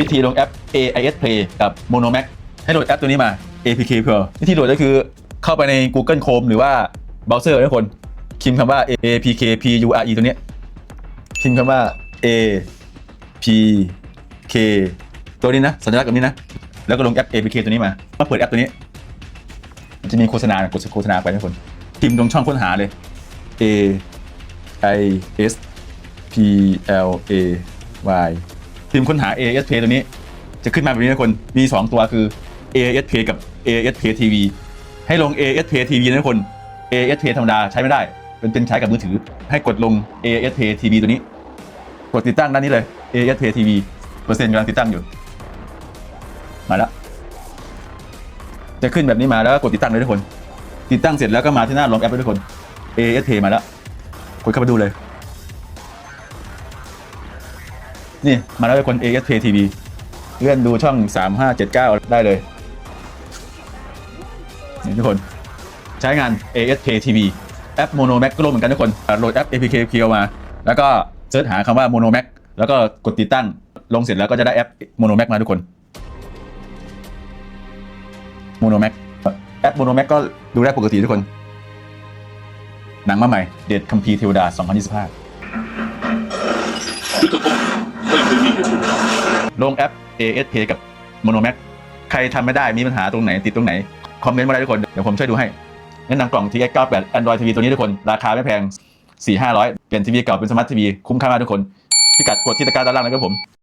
วิธีลงแอป AIS Play กับ Monomax ให้โหลดแอปตัวนี้มา APK Pro วิธีโหลดก็คือเข้าไปใน Google Chrome หรือว่าเบราว์เซอร์ทุกคนพิมพ์คำว่า APK PURE ตัวนี้พิมพ์คำว่า APK ตัวนี้นะ สัญลักษณ์แบบนี้นะ แล้วก็ลงแอป APK ตัวนี้มามาเปิดแอปตัวนี้ มันจะมีโฆษณากดโฆษณาไปทุกคนพิมพ์ตรงช่องค้นหาเลย A I S P L A Y พิมพ์ค้นหา A S P ตัวนี้ จะขึ้นมาแบบนี้ทุกคน มี 2 ตัวคือ A S P กับ A S P TV ให้ลง A S P TV นะคน A S P ธรรมดาใช้ไม่ได้ เป็นเป็นใช้กับมือถือ ให้กดลง A S P TV ตัวนี้ กดติดตั้งด้านนี้เลย A S P TV เปอร์เซ็นต์กำลังติดตั้งอยู่ มาแล้ว จะขึ้นแบบนี้มาแล้วก็กดติดตั้งเลยทุกคน ติดตั้งเสร็จแล้วก็มาที่หน้าลงแอปเลยทุกคน ASP มาแล้ว กดเข้าไปดูเลย นี่ มาแล้วคน ASP TV เลื่อนดูช่อง 3579 ได้เลย นี่ทุกคน ใช้งาน ASP TV แอป Monomax ก็ลงเหมือนกันทุกคน โหลดแอป APK เพียวมา แล้วก็เซิร์ชหาคำว่า Monomax แล้วก็กดติดตั้ง ลงเสร็จแล้วก็จะได้แอป Monomax มาทุกคน Monomax แอป Monomax ก็ดูได้ปกติทุกคน หนังมาใหม่ เด็ดคัมพีร์เทวดา 2025ยุทธภพ ไม่เคยมีเหตุผลลงแอป ASP กับ Monomax ใครทำไม่ได้มีปัญหาตรงไหนติดตรงไหน คอมเมนต์มาได้ทุกคน เดี๋ยวผมช่วยดูให้แนะนำกล่อง TX98 Android TV ตัวนี้ทุกคน ราคาไม่แพง 4 500 เปลี่ยนทีวีเก่าเป็นสมาร์ททีวีคุ้มค่ามากทุกคนพิกัดกดที่ตะกร้าด้านล่างนะครับผม